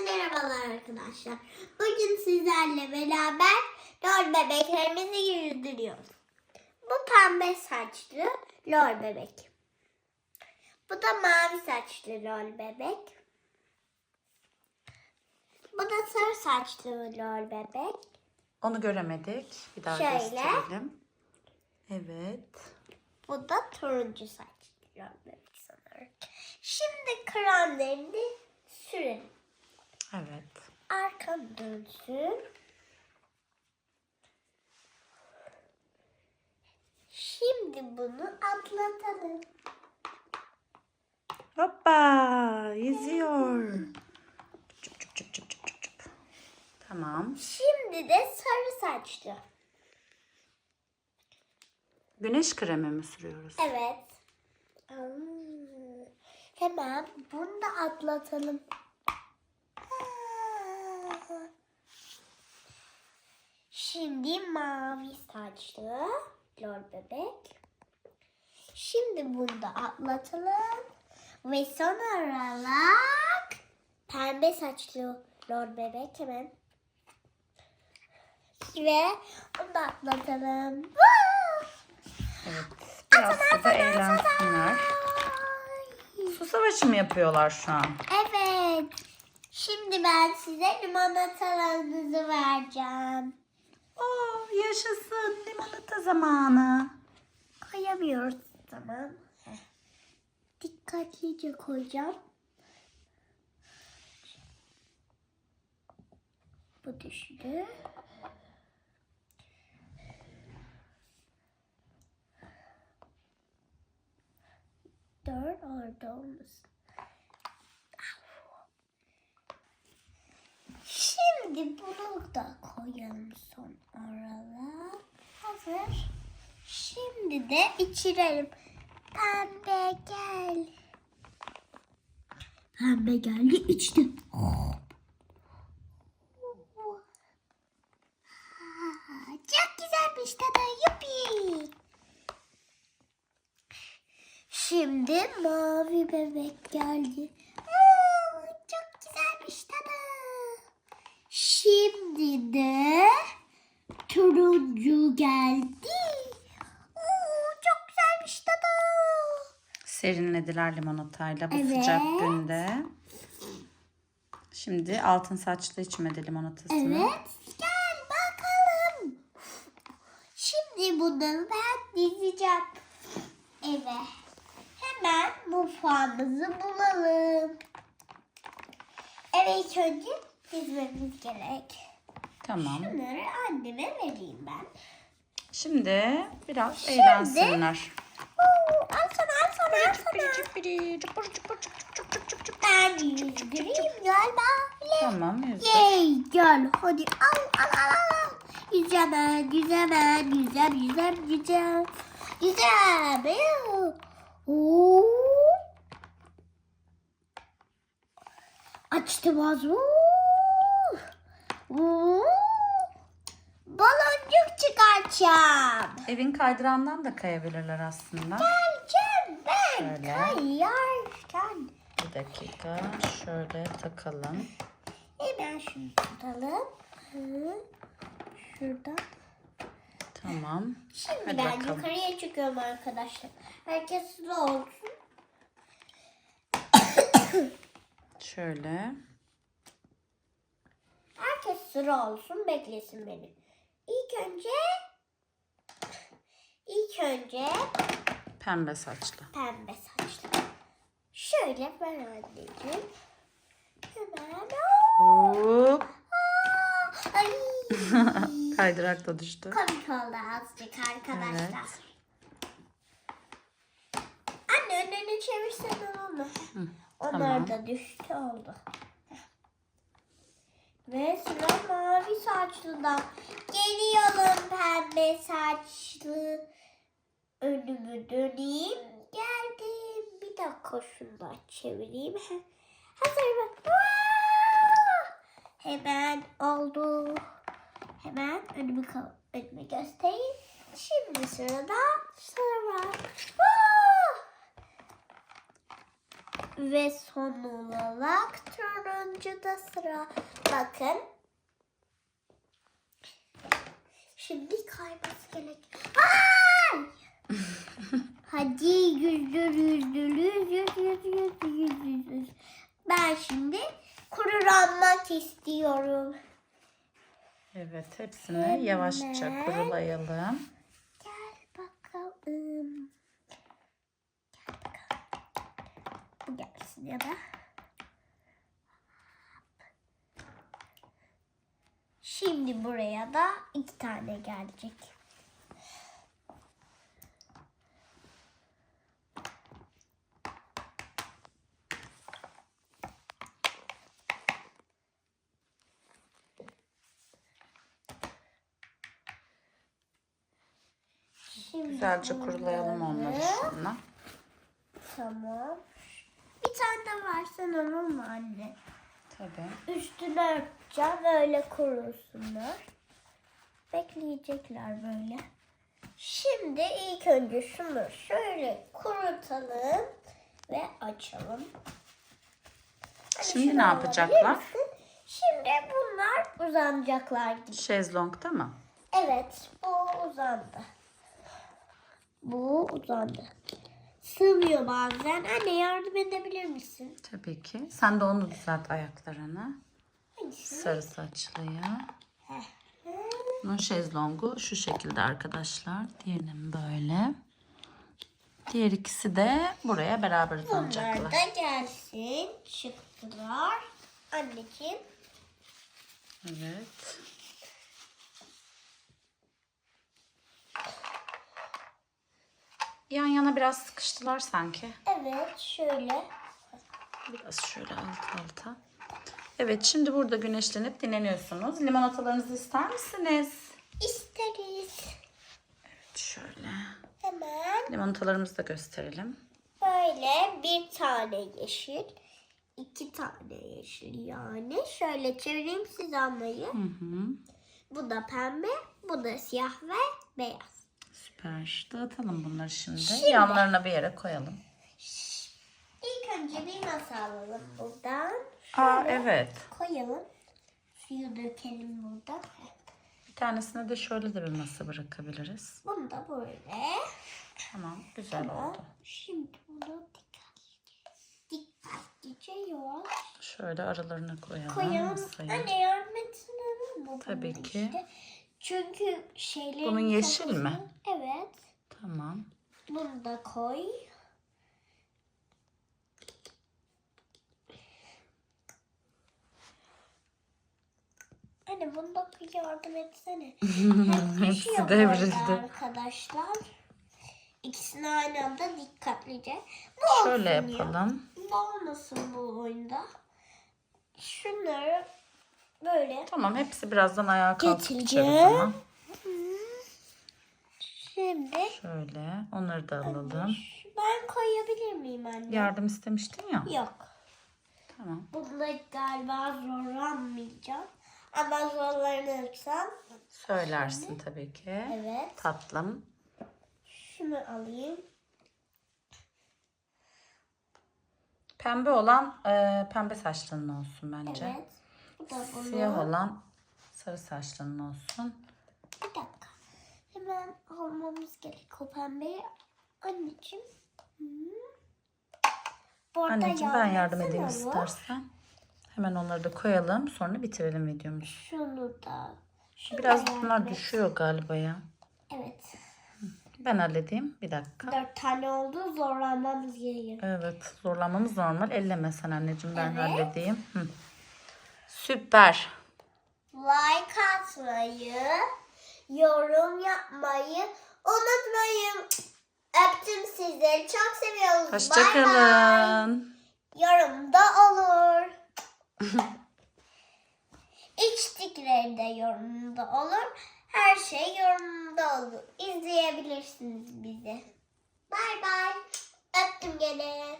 merhabalar arkadaşlar. Bugün sizlerle beraber lor bebeklerimizi yüzdürüyoruz. Bu pembe saçlı lor bebek. Bu da mavi saçlı lor bebek. Bu da sarı saçlı lor bebek. Onu göremedik. Bir daha Şöyle. gösterelim. Evet. Bu da turuncu saçlı lor bebek sanırım. Şimdi kremlerini sürelim. Evet. Arkam dönsün. Şimdi bunu atlatalım. Hoppa! Yüzüyor. Çup çup çup çup çup çup çup. Tamam. Şimdi de sarı saçlı. Güneş kremi mi sürüyoruz? Evet. Hemen bunu da atlatalım. Şimdi mavi saçlı lor bebek. Şimdi bunu da atlatalım. Ve son olarak pembe saçlı lor bebek hemen. Ve onu da atlatalım. Evet. Biraz da eğlensinler. Su savaşı mı yapıyorlar şu an? Evet. Şimdi ben size limonatalarınızı vereceğim. Oo, yaşasın limonata zamanı. Koyamıyoruz tamam. Dikkatlice koyacağım. Bu düştü. Dört orada olmasın. Şimdi bunu da koyalım son aralar. Hazır. Şimdi de içirelim. Pembe gel. Pembe geldi içti. Çok güzelmiş tadı. Yuppi. Şimdi mavi bebek geldi. Aa, çok güzelmiş tadı. Şimdi de turuncu geldi. Oo, çok güzelmiş tadı. Serinlediler limonatayla bu Evet. sıcak günde. Şimdi altın saçlı içmedi limonatasını. Evet. Gel bakalım. Şimdi bunları ben dizeceğim. Eve. Hemen mutfağımızı bulalım. Evet ilk önce dizmemiz gerek. Tamam. Bunları anneme vereyim ben. Şimdi biraz eğlensinler. Oo, al sana al sana al sana. Ben yüzdüreyim galiba. Tamam yüzdü. Yay gel hadi al al al al. Yüzemem yüzemem yüzem yüzem yüzem. Yüzem. Yuh. Oo. Açtım ağzımı. Oo. Baloncuk çıkartacağım. Evin kaydırandan da kayabilirler aslında. Geleceğim ben Şöyle. kayarken. Bir dakika şöyle takalım. Hemen şunu tutalım. Şuradan. Tamam. Şimdi Hadi ben bakalım. yukarıya çıkıyorum arkadaşlar. Herkes sıra olsun. Şöyle. Sıra olsun beklesin beni. İlk önce ilk önce Pembe saçlı. pembe saçlı. Şöyle ben anneciğim. Hemen. Hop. Aa, Ay. Kaydırak da düştü. Komik oldu azıcık arkadaşlar. Evet. Anne önünü çevirsen olur mu? Onlar tamam. da düştü oldu. Ve sıra mavi saçlıda. Geliyorum pembe saçlı. Önümü döneyim. Geldim. Bir dakika şunu da çevireyim. Hazır mı? Hemen oldu. Hemen önümü, önümü göstereyim. Şimdi sırada sıra var. Aa! Ve son olarak turuncu. Sonuncuda sıra. Bakın. Şimdi kayması gerek. Ay! Hadi yüzdür yüzdür yüz yüz yüz yüz yüz yüz yüz. Ben şimdi kurulanmak istiyorum. Evet hepsini yavaşça Hemen. kurulayalım. Gel bakalım. Gel bakalım. Bu gelsin ya da. Şimdi buraya da iki tane gelecek. Şimdi Güzelce kurulayalım onları şununla. Tamam. Bir tane de versen olur mu anne? Tabii. Üstünü örteceğim öyle kurusunlar. Bekleyecekler böyle. Şimdi ilk önce şunu şöyle kurutalım ve açalım. Hani Şimdi ne yapacaklar? Şimdi bunlar uzanacaklar gibi. Şezlong'da mı? Evet, bu uzandı. Bu uzandı. Sığmıyor bazen. Anne yardım edebilir misin? Tabii ki. Sen de onu düzelt ayaklarını. Hangisi? Sarı saçlıya. Bunun şezlongu şu şekilde arkadaşlar. Diğerinin böyle. Diğer ikisi de buraya beraber Bunlar uzanacaklar. da gelsin. Çıktılar. Anneciğim. Evet. Yan yana biraz sıkıştılar sanki. Evet şöyle. Biraz şöyle alt alta. Evet şimdi burada güneşlenip dinleniyorsunuz. Limonatalarınızı ister misiniz? İsteriz. Şöyle. Hemen Limonatalarımızı da gösterelim. böyle bir tane yeşil. iki tane yeşil yani. Şöyle çevireyim siz anlayın. Hı hı. Bu da pembe. Bu da siyah ve beyaz. Süper. Dağıtalım bunları şimdi. Şimdi. Yanlarına bir yere koyalım. İlk önce bir masa alalım buradan. Aa evet. Koyalım. Suyu dökelim burada. Bir tanesine de şöyle de bir masa bırakabiliriz. Bunu da böyle. Tamam. Güzel oldu. Şimdi bunu dikkatlice, dikkatlice yavaş Şöyle aralarına koyalım koyalım. masayı. Anne yardım etsin olur mu? Tabii ki. işte? Çünkü şeylerin Bunun yeşil kafası- mi? Evet. Tamam. Bunu da koy. Anne bunu da yardım etsene. Hep Hepsi devrildi. Arkadaşlar. İkisini aynı anda dikkatlice. Bu Şöyle olsun ya. yapalım. Bu olmasın bu oyunda. Şunları böyle. Tamam hepsi birazdan ayağa kalkacak o Getireceğim. zaman. Şimdi Şöyle onları da alalım. ben koyabilir miyim anne? Yardım istemiştin ya. Yok. Tamam. Bunda galiba zorlanmayacağım. Ama zorlanırsam Söylersin tabii ki. evet. Tatlım. Şunu alayım. Pembe olan e, pembe saçlının olsun bence. Evet. Bunu. Siyah olan sarı saçlının olsun. Bir dakika. Hemen almamız gerek o pembeyi. Anneciğim. Hı. Bu arada Anneciğim ben yardım edeyim bu. istersen. Hemen onları da koyalım. Sonra bitirelim videomuzu. Şunu da. Şunu Biraz da bunlar düşüyor galiba ya. Evet. Ben halledeyim. Bir dakika. Dört tane oldu. Zorlanmamız gerekiyor. Evet zorlanmamız normal. Elleme sen anneciğim ben Evet. halledeyim. Hı. Süper. Like atmayı, yorum yapmayı unutmayın. Öptüm sizleri. Çok seviyoruz. Hoşçakalın. Yorumda olur. İçtikleri de yorumda olur. Her şey yorumda olur. İzleyebilirsiniz bizi. Bay bay. Öptüm gene.